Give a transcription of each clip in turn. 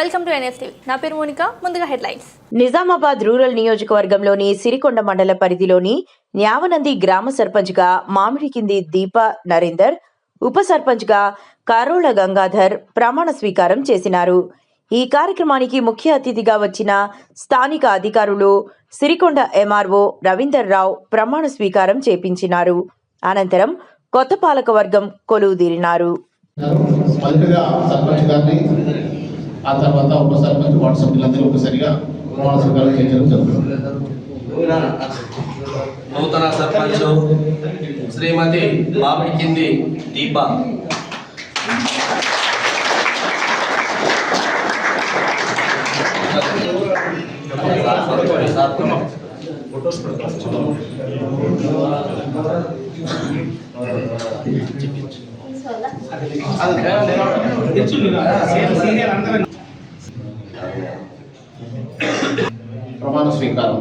Welcome to NSTV నా పేరు Monica. ముందుగా హెడ్లైన్స్. నిజామాబాద్ రూరల్ నియోజకవర్గంలోని సిరికొండ మండల పరిధిలోని న్యావనంది గ్రామ సర్పంచ్గా మామిడి కింది దీప నరేందర్ ఉప సర్పంచ్గా కారోళ గంగాధర్ ప్రమాణ స్వీకారం చేసినారు. ఈ కార్యక్రమానికి ముఖ్య అతిథిగా వచ్చిన స్థానిక అధికారులు సిరికొండ ఎంఆర్ఓ రవీందర్ రావు ప్రమాణ స్వీకారం చేపించినారు. అనంతరం కొత్త పాలకవర్గం కొలువుదీరినారు. ఆ తర్వాత ఉప సర్పంచ్ వార్డు సభ్యులందరూ ఒకసారిగా ప్రమాణ స్వీకారం చేయడం జరుగుతుంది. నూతన సర్పంచ్ శ్రీమతి మామిడి కింది దీప ప్రమాణ స్వీకారం.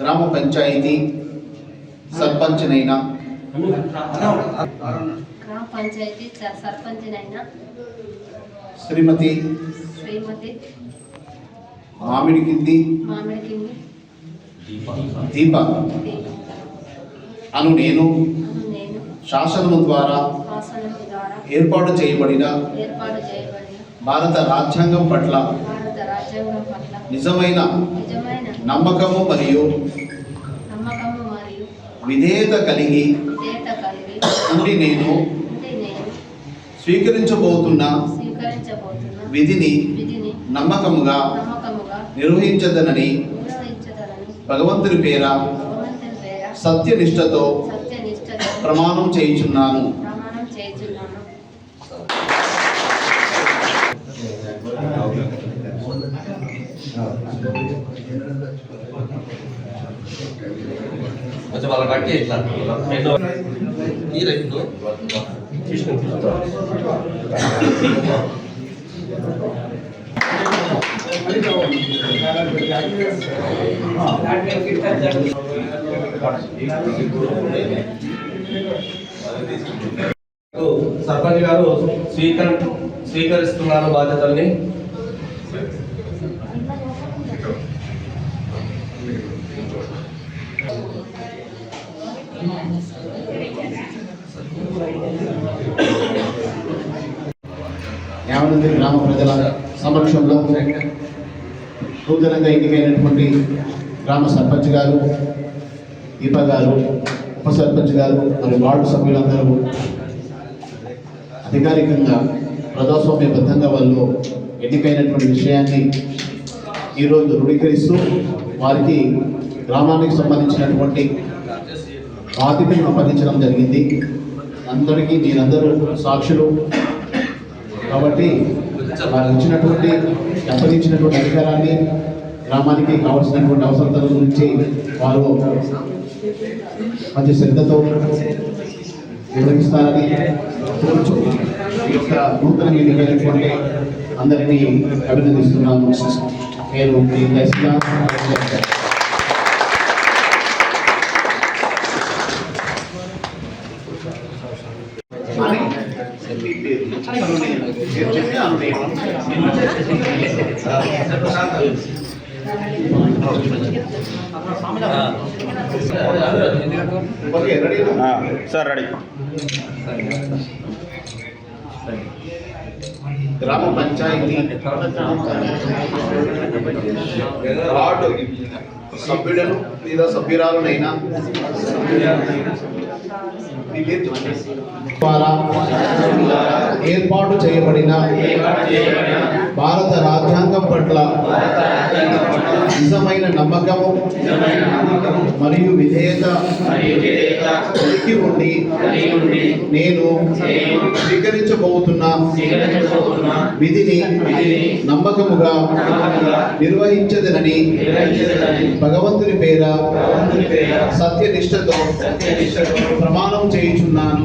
గ్రామ పంచాయతీ సర్పంచ్నైనా. గ్రామ పంచాయతీ సర్పంచినైన. శ్రీమతి శ్రీమతి మామిడి కింది. మామిడి కింది. దీప. అను నేను. శాసనము ద్వారా ఏర్పాటు చేయబడిన భారత రాజ్యాంగం పట్ల నిజమైన నమ్మకము మరియు విధేయత కలిగి ఉండి నేను స్వీకరించబోతున్న విధిని నమ్మకముగా నిర్వహించదనని భగవంతుని పేర సత్యనిష్టతో ప్రమాణం చేయుచున్నాను. ప్రమాణం చేయుచున్నాను. కొంచెం వాళ్ళ కట్టి ఇట్లా. సర్పంచ్ గారు స్వీకర స్వీకరిస్తున్నారు బాధ్యతల్ని. యావనంది గ్రామ ప్రజల సమక్షంలో నూతనంగా ఎన్నికైనటువంటి గ్రామ సర్పంచ్ గారు దీప గారు ఉప సర్పంచ్ గారు మరియు వార్డు సభ్యులందరూ అధికారికంగా ప్రజాస్వామ్యబద్ధంగా వాళ్ళు ఎన్నికైనటువంటి విషయాన్ని ఈరోజు ధృవీకరిస్తూ వారికి గ్రామానికి సంబంధించినటువంటి బాధ్యతను అప్పగించడం జరిగింది. అందరికీ మీరందరూ సాక్షులు. కాబట్టి వారు ఇచ్చినటువంటి అప్పగించినటువంటి అధికారాన్ని గ్రామానికి కావాల్సినటువంటి అవసరతల గురించి వారు మంచి శ్రద్ధతో నిర్వహిస్తారని కోరుచు ఈ యొక్క నూతన ఎన్నికైనటువంటి అందరినీ అభినందిస్తున్నాను. నేను మీ దశగా ఓకే రెడీ సార్ రెడీ. గ్రామ పంచాయతీ. వార్డు సభ్యులను లేదా సభ్యురాలునైనా. ద్వారా ఏర్పాటు చేయబడిన భారత రాజ్యాంగం పట్ల నిజమైన నమ్మకము మరియు విధేయత కలిగి ఉండి నేను స్వీకరించబోతున్న విధిని నమ్మకముగా నిర్వహించదనని భగవంతుని పేర సత్యనిష్టతో ప్రమాణం చేయుచున్నాను.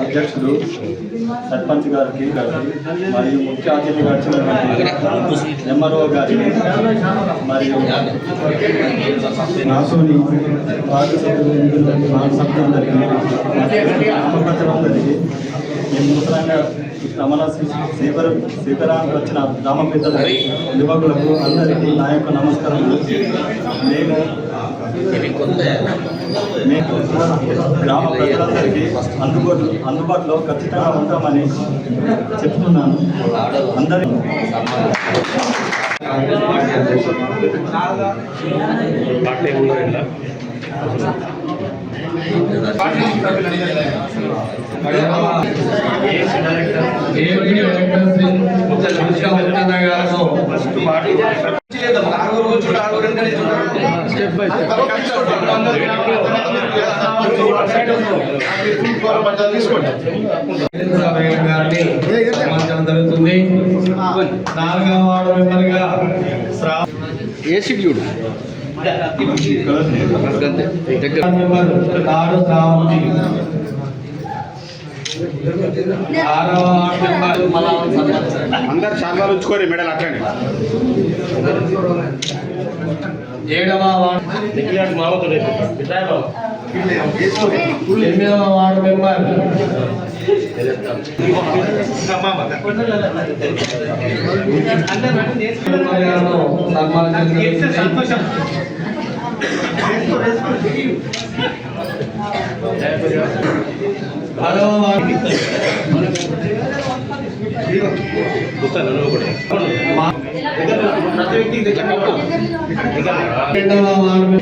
అధ్యక్షుడు సర్పంచ్ గారికి మరియు ముఖ్య అతిథి గారికి ఎంఆర్ఓ గారికి మరియు నాసోని వార్డు సభ్యులు వార్డు సభ్యులందరికీ మేము నూతనంగా రమణ ప్రమాణ స్వీ- వచ్చిన గ్రామ పెద్దలకు యువకులకు అందరికీ నా యొక్క నమస్కారం మేము మేము గ్రామ ప్రజలందరికీ అందుబాటు అందుబాటులో ఖచ్చితంగా ఉంటామని చెప్తున్నాను అందరి గారిని సన్మానించడం జరుగుతుంది నాలుగవ శ్రా- మెంబర్ నాడు శ్రావణి ఆరవ వార్డు మెంబర్ మలావన్ సన్మానించారు అందరు చాలా ఉంచుకోరు మెడల్ అట్లనే. ఏడవ వార్డు ఎనిమిదవ వార్డు మెంబర్. గారు సన్మానించడం జరుగుతుంది. పదవ వార్డు మా- రెండవ వార్డు